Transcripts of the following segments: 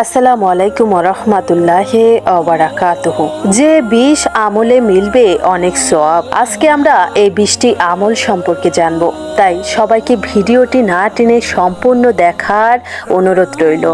আসসালামু আলাইকুম রহমাতুল্লাহ বারাকাতুহু। যে বিষ আমলে মিলবে অনেক সওয়াব। আজকে আমরা এই বিষটি আমল সম্পর্কে জানব। তাই সবাইকে ভিডিওটি না টেনে সম্পূর্ণ দেখার অনুরোধ রইল।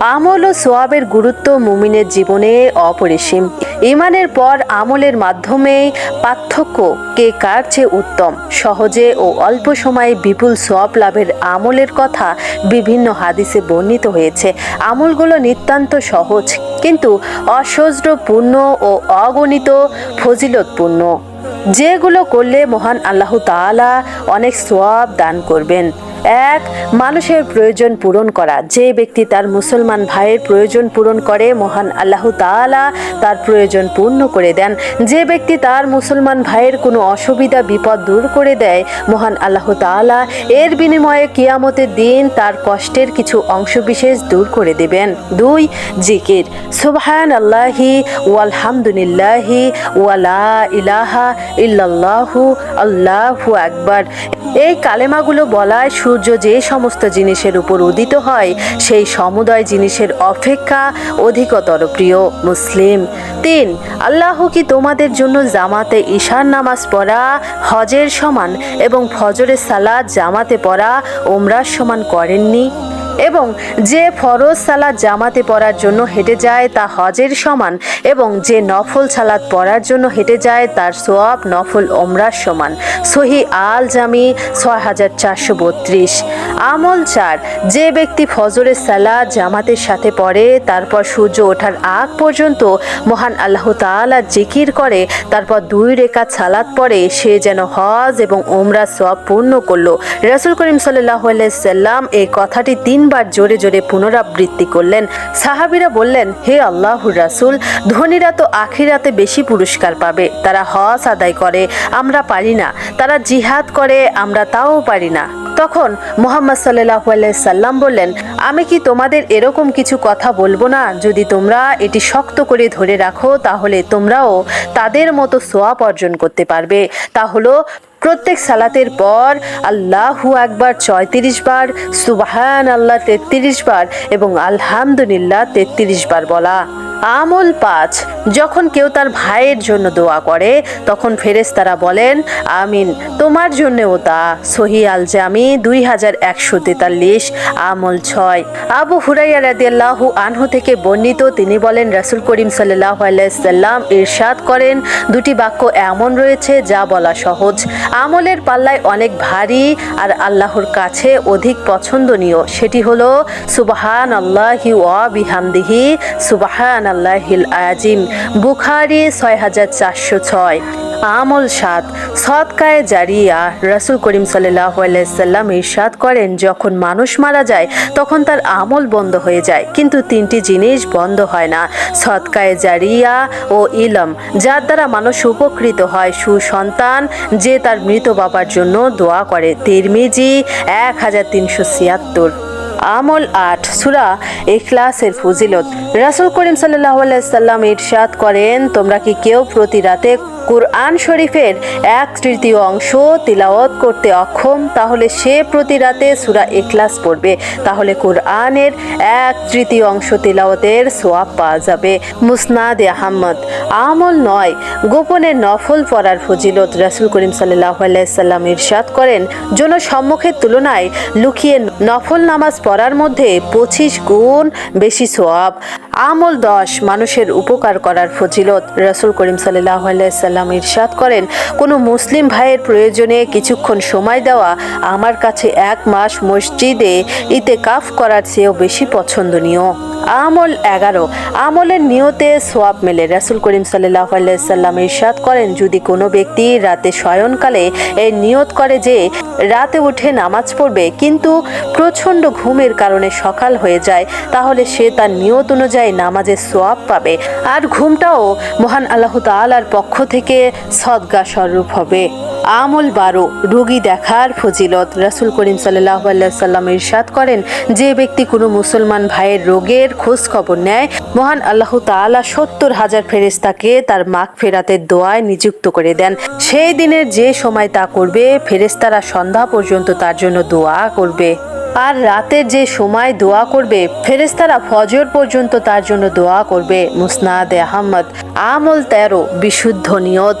আমল ও সোয়াবের গুরুত্ব মুমিনের জীবনে অপরিসীম। ইমানের পর আমলের মাধ্যমে পার্থক্য কে কার চেয়ে উত্তম? সহজে ও অল্প সময়ে বিপুল সোয়াব লাভের আমলের কথা বিভিন্ন হাদিসে বর্ণিত হয়েছে। আমলগুলো নিতান্ত সহজ, কিন্তু অসহ্রপূর্ণ ও অগণিত ফজিলতপূর্ণ। যেগুলো করলে মহান আল্লাহ তাআলা অনেক সোয়াব দান করবেন। এক, মানুষের প্রয়োজন পূরণ করা। যে ব্যক্তি তার মুসলমান ভাইয়ের প্রয়োজন পূরণ করে, মহান আল্লাহ তাআলা তার প্রয়োজন পূর্ণ করে দেন। যে ব্যক্তি তার মুসলমান ভাইয়ের কোনো অসুবিধা, বিপদ দূর করে দেয়, মহান আল্লাহ তাআলা এর বিনিময়ে কিয়ামতের দিন তার কষ্টের কিছু অংশবিশেষ দূর করে দেবেন। দুই, জিকির। সুবহান আল্লাহি ওয়ালহামদুলিল্লাহি ওয়ালা ইলাহা ইল্লাল্লাহু আল্লাহু আকবার। এই কালেমাগুলো বলায় সূর্য যে সমস্ত জিনিসের উপর উদিত হয়, সেই সমুদয় জিনিসের অপেক্ষা অধিকতর প্রিয় মুসলিম। তিন, আল্লাহ কি তোমাদের জন্য জামাতে ঈশান নামাজ পড়া, হজের সমান এবং ফজরের সালাদ জামাতে পড়া ওমরার সমান করেননি? এবং যে ফরজ সালাদ জামাতে পড়ার জন্য হেঁটে যায় তা হজের সমান এবং যে নফল সালাদ পড়ার জন্য হেঁটে যায় তার সোয়াব নফল ওমরার সমান। সহি আল জামি ছয় হাজার চারশো বত্রিশ। আমল চার, যে ব্যক্তি ফজরের সালাদ জামাতের সাথে পড়ে, তারপর সূর্য ওঠার আগ পর্যন্ত মহান আল্লাহ তাআলা জিকির করে, তারপর দুই রেখা সালাদ পড়ে, সে যেন হজ এবং ওমরা সব পূর্ণ করল। রাসুল করিম সাল্লাহ সাল্লাম এই কথাটি তিনবার জোরে জোরে পুনরাবৃত্তি করলেন। সাহাবিরা বললেন, হে আল্লাহুর রাসুল, ধনীরা তো আখিরাতে বেশি পুরস্কার পাবে। তারা হজ আদায় করে, আমরা পারি না। তারা জিহাদ করে, আমরা তাও পারি না। তখন মোহাম্মদ সাল্লাহ সাল্লাম বললেন, আমি কি তোমাদের এরকম কিছু কথা বলব না? যদি তোমরা এটি শক্ত করে ধরে রাখো, তাহলে তোমরাও তাদের মতো সোয়াব অর্জন করতে পারবে। তা হলো প্রত্যেক সালাতের পর আল্লাহু একবার চয়ত্রিশ বার সুবাহান আল্লাহ তেত্রিশ বার এবং আলহামদুলিল্লাহ তেত্রিশ বার বলা। আমল পাঁচ যখন কেউ তার ভাইয়ের জন্য দোয়া করে, তখন ফেরেশতারা বলেন, আমিন, তোমার জন্যও তা। সহি আল জামি দুই হাজার একশো তেতাল্লিশ, আমল ছয়। আবু হুরাইয়া রাদিয়াল্লাহু আনহু থেকে বর্ণিত, তিনি বলেন, রাসূল করিম সাল্লাহ সাল্লাম ইরশাদ করেন। দুটি বাক্য এমন রয়েছে যা বলা সহজ। আমলের পাল্লায় অনেক ভারী আর আল্লাহর কাছে অধিক পছন্দনীয়। সেটি হলো সুবাহান আল্লাহি ওয়া বিহামদিহি সুবাহান আল্লাহিল আজিম। বুখারি ছয় হাজার চারশো ছয়। আমল সাত। সৎকায় জারিয়া রাসুল করিম সাল্লাহ সাল্লাম ইরশাদ করেন, যখন মানুষ মারা যায়, তখন তার আমল বন্ধ হয়ে যায়। কিন্তু তিনটি জিনিস বন্ধ হয় না। সৎকায় জারিয়া ও ইলম, যার দ্বারা মানুষ উপকৃত হয়। সুসন্তান যে তার মৃত বাবার জন্য দোয়া করে। তিরমিজি এক হাজার তিনশো ছিয়াত্তর। আমল আট সুরা এখলাসের ফজিলত। রাসুল করিম সাল্লাহ সাল্লাম ইরশাদ করেন, তোমরা কি কেউ প্রতি রাতে কুরআন শরীফের এক তৃতীয় অংশ তিলাওয়াত করতে অক্ষম, তাহলে সে প্রতি রাতে সুরা ইখলাস পড়বে। তাহলে কুরআনের এক তৃতীয় অংশ তিলাওয়াতের সোয়াব পাওয়া যাবে। মুসনাদ আহমদ, আমল নয়, গোপনে নফল পড়ার ফজিলত রাসুল করিম সাল্লাহ সাল্লাম ইরশাদ করেন। জনসম্মুখের তুলনায় লুকিয়ে নফল নামাজ পড়ার মধ্যে পঁচিশ গুণ বেশি সোয়াব আমল দশ, মানুষের উপকার করার ফজিলত রাসুল করিম সাল্লাহ সাল্লাম ইরশাদ করেন, কোনো মুসলিম ভাইয়ের প্রয়োজনে কিছুক্ষণ সময় দেওয়া আমার কাছে এক মাস মসজিদে ইতে কাফ করার চেয়েও বেশি পছন্দনীয়। আমল এগারো। আমলের নিয়তে সোয়াব মেলে। রাসুল করিম সাল্লাহ সাল্লাম ইরশাদ করেন, যদি কোনো ব্যক্তি রাতে শয়নকালে এই নিয়ত করে যে রাতে উঠে নামাজ পড়বে, কিন্তু প্রচণ্ড ঘুমের কারণে সকাল হয়ে যায়, তাহলে সে তার নিয়ত অনুযায়ী নামাজের সোয়াব পাবে। আর ঘুমটাও মহান আল্লাহ তালার পক্ষ থেকে সদ্গা স্বরূপ হবে। আমল বারো, রোগী দেখার ফজিলত। রাসুল করিম সাল্লাহ সাল্লাম ইরশাদ করেন, যে ব্যক্তি কোনো মুসলমান ভাইয়ের রোগের খোঁজ খবর নেয়, মহান আল্লাহ তালা সত্তর হাজার ফেরেস্তাকে তার মাগ ফেরাতের দোয়ায় নিযুক্ত করে দেন। সেই দিনের যে সময় তা করবে ফেরেস্তারা সন্ধ্যা পর্যন্ত তার জন্য দোয়া করবে। আর রাতের যে সময় দোয়া করবে ফেরেস্তারা ফজর পর্যন্ত তার জন্য দোয়া করবে। মুসনাদ আহমদ, আমল তেরো, বিশুদ্ধ নিয়ত।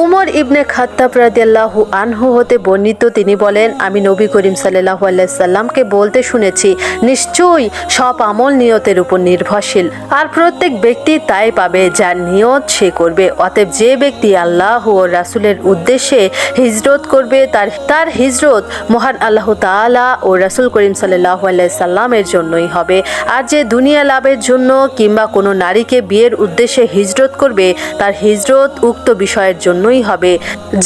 উমর ইবনে খাত্তাব রাদিয়াল্লাহু আনহু হতে বর্ণিত তিনি বলেন, আমি নবী করিম সাল্লাহ সাল্লামকে বলতে শুনেছি, নিশ্চয়ই সব আমল নিয়তের উপর নির্ভরশীল। আর প্রত্যেক ব্যক্তি তাই পাবে যার নিয়ত সে করবে। অতএব যে ব্যক্তি আল্লাহ ও রাসুলের উদ্দেশ্যে হিজরত করবে, তার তার হিজরত মহান আল্লাহ তাআলা ও রাসুল করিম সাল্লাহ সাল্লামের জন্যই হবে। আর যে দুনিয়া লাভের জন্য কিংবা কোনো নারীকে বিয়ের উদ্দেশ্যে হিজরত করবে, তার হিজরত উক্ত বিষয়ের জন্যই হবে।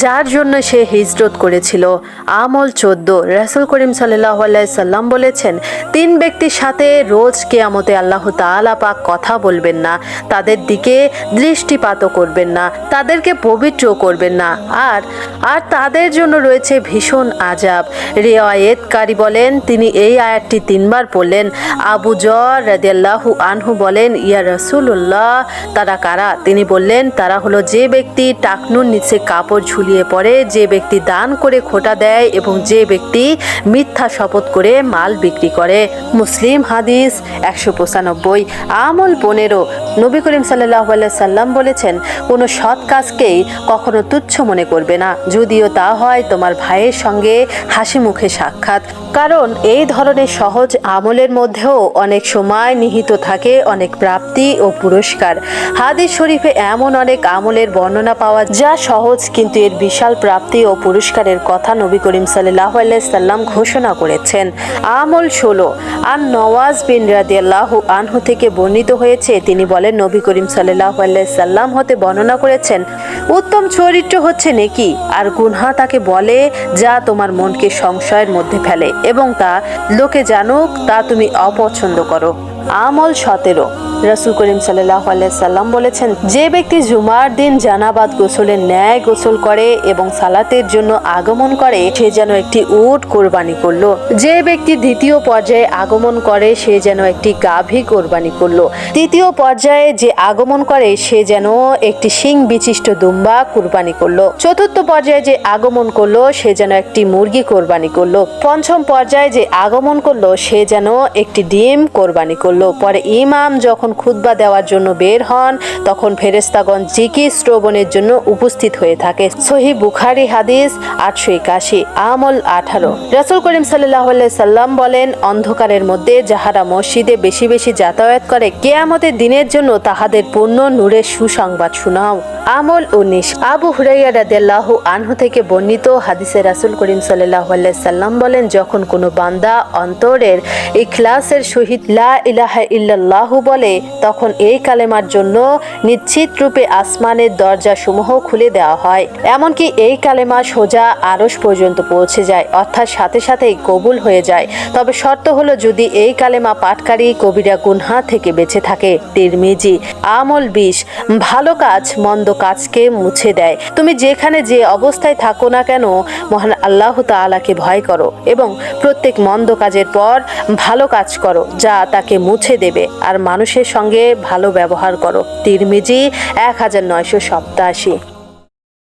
যার জন্য সে হিজরত করেছিল। আমল চোদ্দ। রাসুল করিম সাল্লাহ সাল্লাম বলেছেন, তিন ব্যক্তির সাথে রোজ কেয়ামতে আল্লাহ তাআলা পাক কথা বলবেন না। তাদের দিকে দৃষ্টিপাতও করবেন না। তাদেরকে পবিত্র করবেন না। আর আর তাদের জন্য রয়েছে ভীষণ আজাব রেওয়ায়েতকারী বলেন, তিনি এই আয়াতটি তিনবার পড়লেন। আবু জর রাদিয়াল্লাহু আনহু বলেন, ইয়া রসুল্লাহ তারা কারা? তিনি বললেন, তারা হলো যে ব্যক্তি টাকনুর নিচে কাপড় ঝুলিয়ে পড়ে, যে ব্যক্তি দান করে খোটা দেয় এবং যে ব্যক্তি মিথ্যা শপথ করে মাল বিক্রি করে। মুসলিম হাদিস একশো পঁচানব্বই। আমল পনেরো। নবী করিম সাল্লাহ সাল্লাম বলেছেন, কোনো সৎ কাজকেই কখনো তুচ্ছ মনে করবে না। যদিও তা হয় তোমার ভাইয়ের সঙ্গে হাসি মুখে সাক্ষাৎ। কারণ এই ধরনের সহজ আমলের মধ্যেও অনেক সময় নিহিত থাকে অনেক প্রাপ্তি ও পুরস্কার। হাদিস শরীফে এমন অনেক আমলের বর্ণনা পাওয়া যা সহজ কিন্তু এর বিশাল প্রাপ্তি ও পুরস্কারের কথা নবী করিম সাল্লাহ সাল্লাম ঘোষণা করেছেন। আমল ষোলো। আর নওয়াজ বিন রাদিয়াল্লাহ আনহু থেকে বর্ণিত হয়েছে, তিনি বলেন নবী করিম সাল্লাহ সাল্লাম হতে বর্ণনা করেছেন, উত্তম চরিত্র হচ্ছে নেকি, আর গুনহা তাকে বলে, যা তোমার মনকে সংশয়ের মধ্যে ফেলে, এবং তা, লোকে জানুক, তা তুমি অপছন্দ করো। আমল সতেরো। রসুল করিম সাল্লাহ সাল্লাম বলেছেন, যে ব্যক্তি জুমার দিন জানাবাদ গোসলের ন্যায় গোসল করে এবং সালাতের জন্য আগমন করে, সে যেন একটি উট কোরবানি করল। যে ব্যক্তি দ্বিতীয় পর্যায়ে আগমন করে, সে যেন একটি গাভী কোরবানি করল। তৃতীয় পর্যায়ে যে আগমন করে, সে যেন একটি শিং বিশিষ্ট দুম্বা কোরবানি করল। চতুর্থ পর্যায়ে যে আগমন করল, সে যেন একটি মুরগি কোরবানি করল। পঞ্চম পর্যায়ে যে আগমন করল, সে যেন একটি ডিম কোরবানি করল। পরে ইমাম যখন খুতবা দেওয়ার জন্য বের হন। তখন ফেরেস্তাগণ জিকি শ্রবণের জন্য উপস্থিত হয়ে থাকে। সহি বুখারি হাদিস আটশো একাশি, আমল আঠারো। রাসুল করিম সাল্লাহ সাল্লাম বলেন, অন্ধকারের মধ্যে যাহারা মসজিদে বেশি বেশি যাতায়াত করে, কেয়ামতের দিনের জন্য তাহাদের পূর্ণ নূরের সুসংবাদ শোনাও। আমল উনিশ আবু হুরাইয়া রাদিয়াল্লাহ আনহু থেকে বর্ণিত হাদিসে রাসুল করিম সাল্লাহ সাল্লাম বলেন, যখন কোনো বান্দা অন্তরের ইখলাসের সহিত লা ইলাহা ইল্লাল্লাহু বলে তখন এই কালেমার জন্য নিশ্চিত রূপে আসমানের দরজা সমূহ খুলে দেওয়া হয়। এমনকি এই কালেমা সোজা আরস পর্যন্ত পৌঁছে যায়, অর্থাৎ সাথে সাথেই কবুল হয়ে যায়। তবে শর্ত হলো, যদি এই কালেমা পাটকারী কবিরা গুনহা থেকে বেঁচে থাকে, তিরমিজি, আমল বিষ, ভালো কাজ, মন্দ কাজকে মুছে দেয়। তুমি যেখানে যে অবস্থায় থাকো না কেন, মহান আল্লাহ তাআলাকে ভয় করো এবং প্রত্যেক মন্দ কাজের পর ভালো কাজ করো, যা তাকে মুছে দেবে। আর মানুষের সঙ্গে ভালো ব্যবহার করো। তিরমিজি এক হাজার নয়শো সপ্তাশি